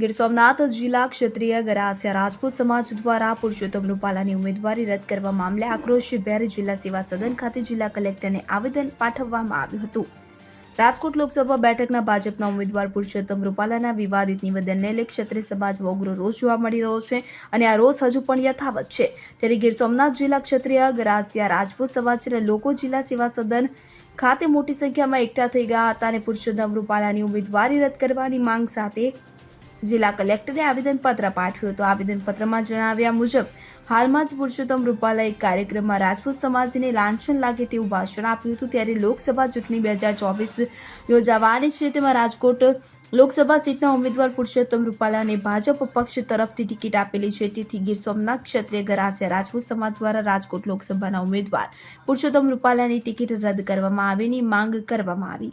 ગીર સોમનાથ જિલ્લા ક્ષત્રિય ગરાસિયા રાજપૂત સમાજ દ્વારા પુરુષોત્તમ રૂપાલાની ઉમેદવારી રદ કરવા મામલે આક્રોશ બેર જિલ્લા સેવા સદન ખાતે જિલ્લા કલેક્ટરને આવેદન પાઠવવામાં આવ્યું હતું. રાજકોટ લોકસભા બેઠકના ભાજપના ઉમેદવાર પુરુષોત્તમ રૂપાલાના વિવાદિત નિવેદનને લઈ ક્ષત્રિય સમાજમાં ઉગ્ર રોષ જોવા મળી રહ્યો છે અને આ રોષ હજુ પણ યથાવત છે. ત્યારે ગીર સોમનાથ જિલ્લા ક્ષત્રિય ગરાસિયા રાજપૂત સમાજના લોકો જિલ્લા સેવા સદન ખાતે મોટી સંખ્યામાં એકઠા થઈ ગયા હતા અને પુરુષોત્તમ રૂપાલાની ઉમેદવારી રદ કરવાની માંગ સાથે જિલ્લા કલેક્ટરે આવેદનપત્ર પાઠવ્યું હતું. આવેદનપત્રમાં જણાવ્યા મુજબ, હાલમાં જ પુરુષોત્તમ રૂપાલા એક કાર્યક્રમમાં રાજપૂત સમાજને લાંછન લાગે તેવું ભાષણ આપ્યું હતું. ત્યારે લોકસભા ચૂંટણી બે ચોવીસ યોજાવાની છે. તેમાં રાજકોટ લોકસભા સીટના ઉમેદવાર પુરુષોત્તમ રૂપાલાને ભાજપ પક્ષ તરફથી ટિકિટ આપેલી છે. તેથી ગીર સોમનાથ ક્ષત્રિય ગરાસિયા રાજપૂત સમાજ દ્વારા રાજકોટ લોકસભાના ઉમેદવાર પુરુષોત્તમ રૂપાલાની ટિકિટ રદ કરવામાં આવેની માંગ કરવામાં આવી.